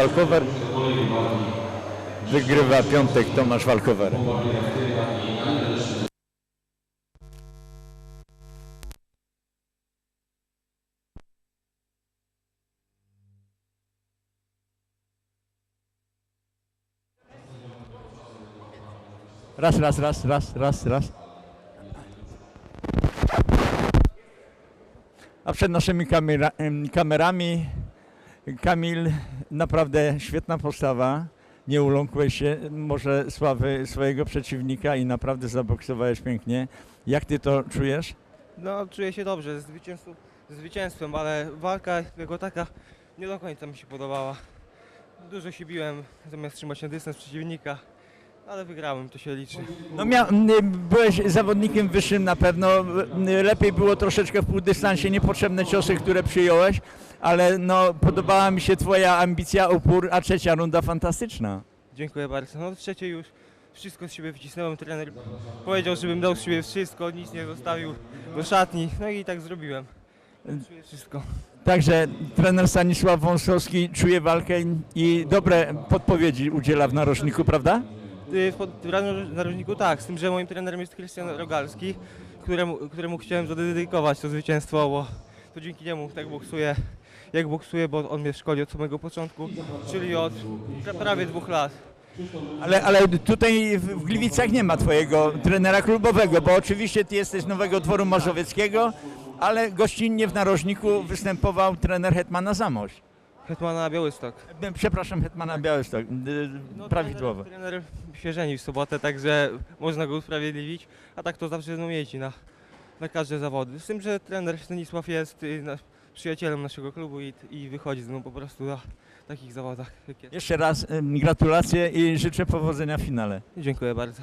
walkover. Wygrywa piątek Tomasz Walkower. Raz, raz, raz, raz, raz, raz. A przed naszymi kamera, kamerami Kamil, naprawdę świetna postawa. Nie uląkłeś się może sławy swojego przeciwnika i naprawdę zaboksowałeś pięknie. Jak ty to czujesz? No, czuję się dobrze, z zwycięstwem, zwycięstwem, ale walka jako taka nie do końca mi się podobała. Dużo się biłem, zamiast trzymać na dystans przeciwnika, ale wygrałem, to się liczy. No mia, byłeś zawodnikiem wyższym na pewno. Lepiej było troszeczkę w półdystansie, niepotrzebne ciosy, które przyjąłeś, ale no podobała mi się twoja ambicja, upór, a trzecia runda fantastyczna. Dziękuję bardzo. No, trzecie już wszystko z siebie wycisnąłem, trener powiedział, żebym dał z siebie wszystko, nic nie zostawił do szatni, no i tak zrobiłem. Czuję wszystko. Także trener Stanisław Wąsowski czuje walkę i dobre podpowiedzi udziela w narożniku, prawda? Y, W pod- w naroż- narożniku tak, z tym, że moim trenerem jest Krystian Rogalski, któremu, któremu chciałem zadedykować to zwycięstwo, bo to dzięki niemu tak boksuję, jak boksuję, bo on mnie szkoli od samego początku, czyli od pra- prawie dwóch lat. Ale, ale tutaj w w Gliwicach nie ma twojego trenera klubowego, bo oczywiście ty jesteś z Nowego Dworu Mazowieckiego, ale gościnnie w narożniku występował trener Hetmana Zamość. Hetmana Białystok. Przepraszam, Hetmana Białystok, No, prawidłowo. Trener, trener się żeni w sobotę, także można go usprawiedliwić, a tak to zawsze jeździ na, na każde zawody. Z tym, że trener Stanisław jest y, przyjacielem naszego klubu i, i wychodzi z mną po prostu na takich zawodach. jak jest. Jeszcze raz em, gratulacje i życzę powodzenia w finale. Dziękuję bardzo.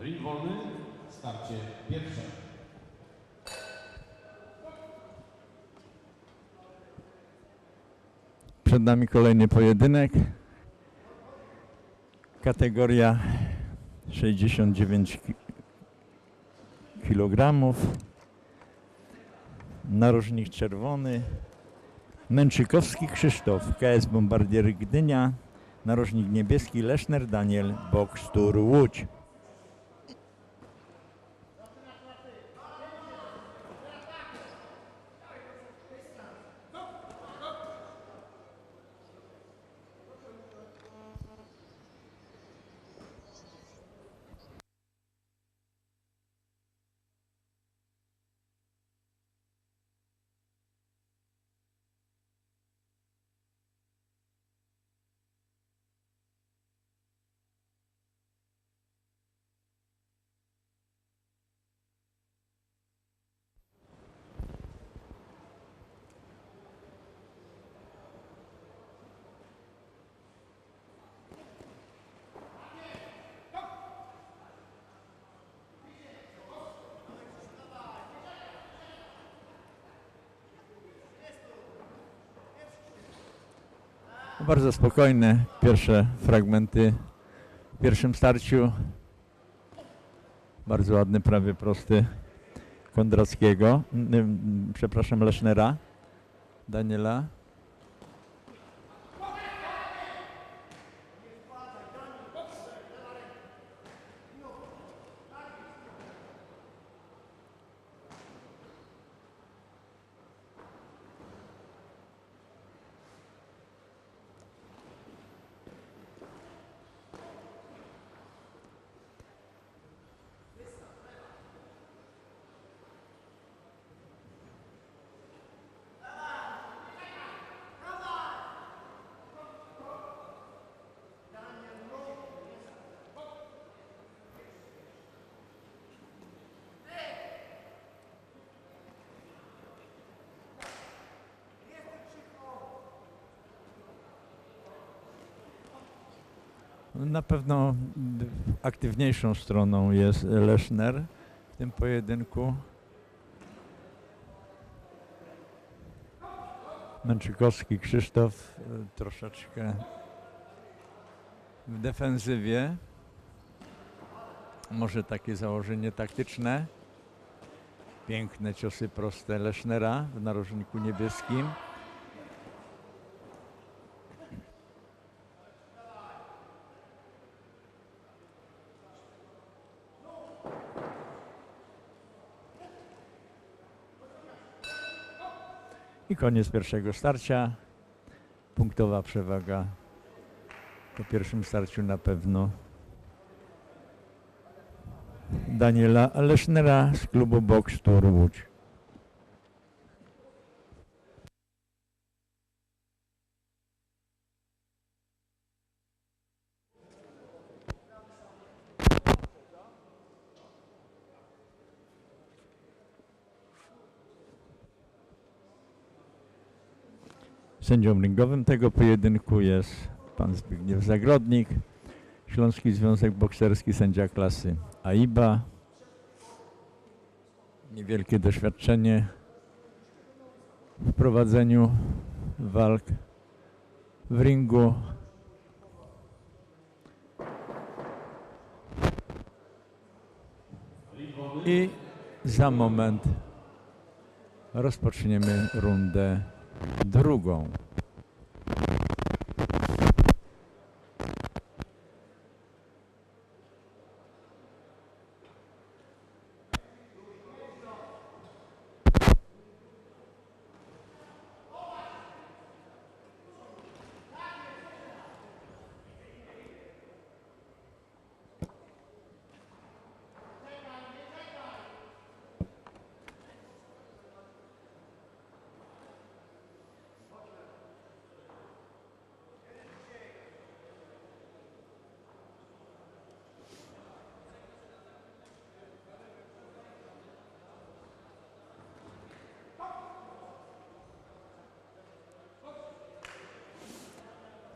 Ring wolny, starcie pierwsze. Przed nami kolejny pojedynek. Kategoria 69 ki- kg. Narożnik czerwony. Męczykowski Krzysztof, KS Bombardier Gdynia. Narożnik niebieski Leszner Daniel, Box Tour Łódź. Bardzo spokojne pierwsze fragmenty w pierwszym starciu. Bardzo ładny, prawie prosty Kondrackiego. N- n- Przepraszam, Lesznera. Daniela. Na pewno aktywniejszą stroną jest Leszner w tym pojedynku. Męczykowski Krzysztof y, troszeczkę w defensywie. Może takie założenie taktyczne. Piękne ciosy proste Lesznera w narożniku niebieskim. I koniec pierwszego starcia. Punktowa przewaga po pierwszym starciu na pewno Daniela Leśnera z klubu Box Tour Łódź. Sędzią ringowym tego pojedynku jest pan Zbigniew Zagrodnik, Śląski Związek Bokserski, sędzia klasy AIBA. Niewielkie doświadczenie w prowadzeniu walk w ringu. I za moment rozpoczniemy rundę drugą.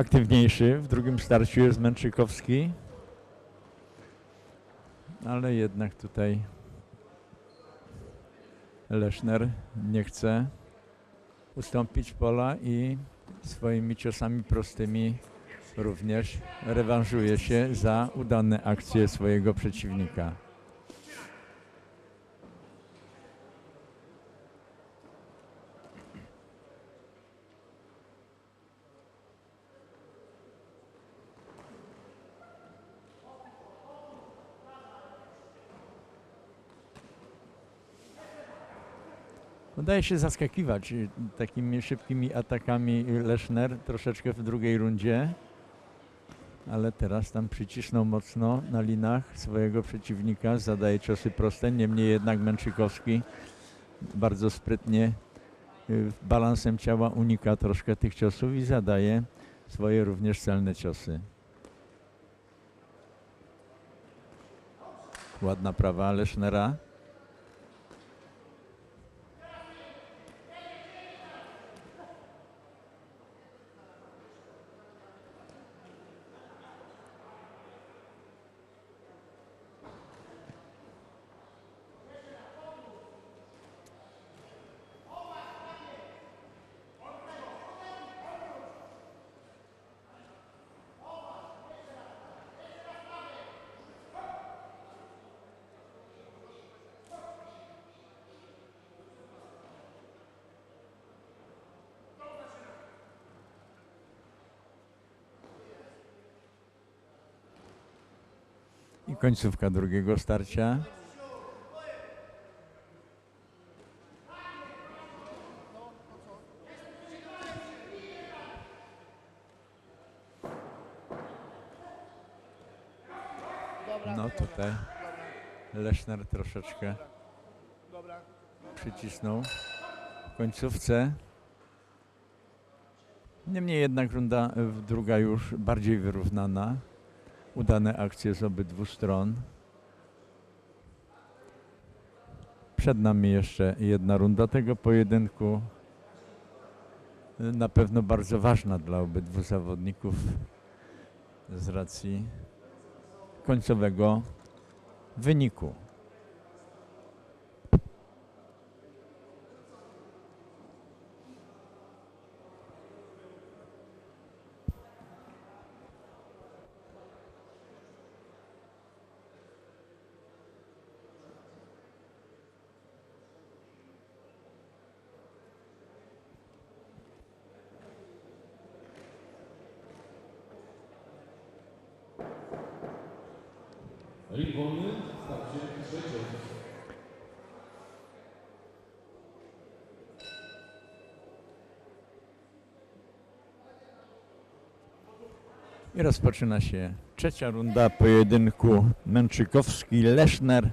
Aktywniejszy w drugim starciu jest Męczykowski, ale jednak tutaj Leszner nie chce ustąpić pola i swoimi ciosami prostymi również rewanżuje się za udane akcje swojego przeciwnika. Udaje się zaskakiwać y, takimi szybkimi atakami Leszner troszeczkę w drugiej rundzie, ale teraz tam przycisnął mocno na linach swojego przeciwnika, zadaje ciosy proste, niemniej jednak Męczykowski bardzo sprytnie y, balansem ciała unika troszkę tych ciosów i zadaje swoje również celne ciosy. Ładna prawa Lesznera. I końcówka drugiego starcia. No tutaj Leszner troszeczkę przycisnął. W końcówce. Niemniej jednak runda y, druga już bardziej wyrównana udane akcje z obydwu stron. Przed nami jeszcze jedna runda tego pojedynku. Na pewno bardzo ważna dla obydwu zawodników z racji końcowego wyniku. Ring wolny w starcie trzecie. I rozpoczyna się trzecia runda pojedynku Męczykowski-Leszner.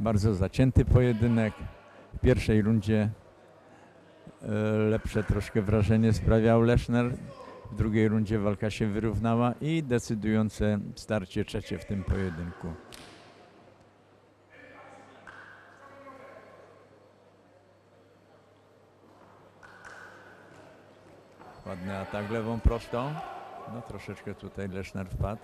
Bardzo zacięty pojedynek. W pierwszej rundzie e, lepsze troszkę wrażenie sprawiał Leszner. W drugiej rundzie walka się wyrównała i decydujące starcie trzecie w tym pojedynku. Ładny atak lewą prostą. No troszeczkę tutaj Leszner wpadł.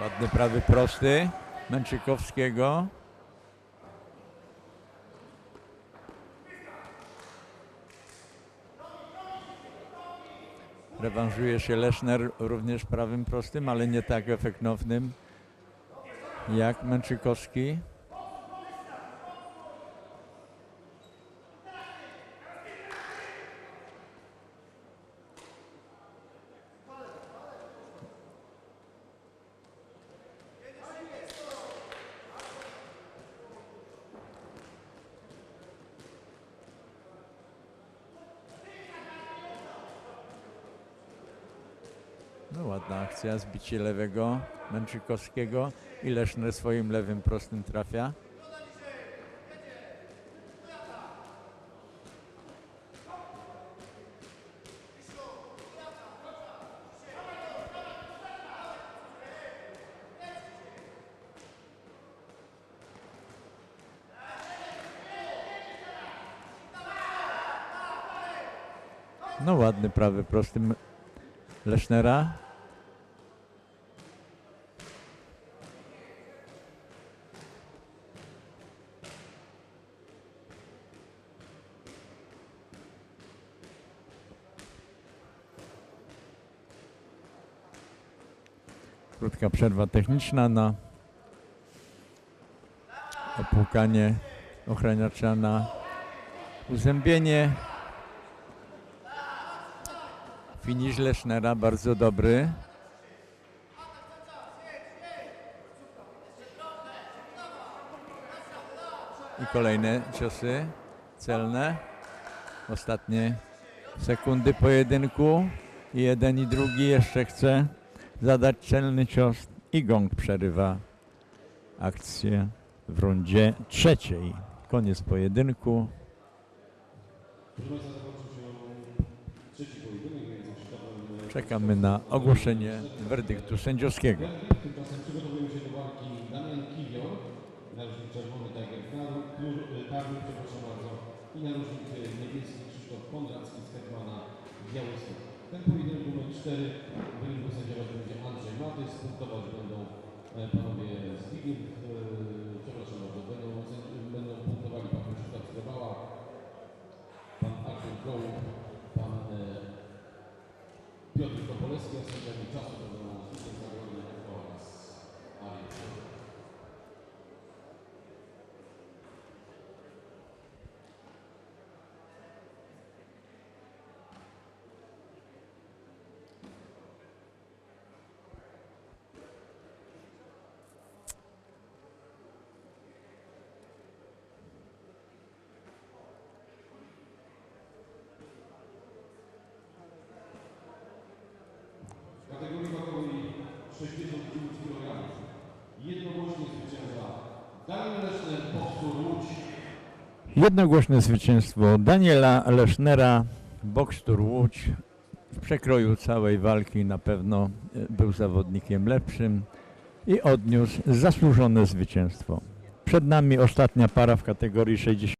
Ładny prawy prosty Męczykowskiego. Rewanżuje się Leszner również prawym prostym, ale nie tak efektownym jak Męczykowski. Ładna akcja, zbicie lewego Męczykowskiego i Leszner swoim lewym prostym trafia. No ładny prawy prosty M- Lesznera. Krótka przerwa techniczna na opłukanie ochraniacza na uzębienie. Finisz Lesznera bardzo dobry. I kolejne ciosy celne. Ostatnie sekundy pojedynku. Jeden i drugi jeszcze chce zadać celny cios i gong przerywa akcję w rundzie trzeciej. Koniec pojedynku. Czekamy na ogłoszenie werdyktu sędziowskiego. Ten pojedynek numer 4 w wyniku sędziować będzie Matys, punktować będą e, panowie Zbigniew, przepraszam bardzo, będą, będą punktowali pan Krzysztof Skrebała, pan Artur Gołub, pan e, Piotr Topoleski, a sędziami czasu będą 69 kg jednogłośnie zwycięża Daniel Leszner, Boksur Łódź. Jednogłośne zwycięstwo Daniela Lesznera, Bokstur Łódź. W przekroju całej walki na pewno e, był zawodnikiem lepszym i odniósł zasłużone zwycięstwo. Przed nami ostatnia para w kategorii 60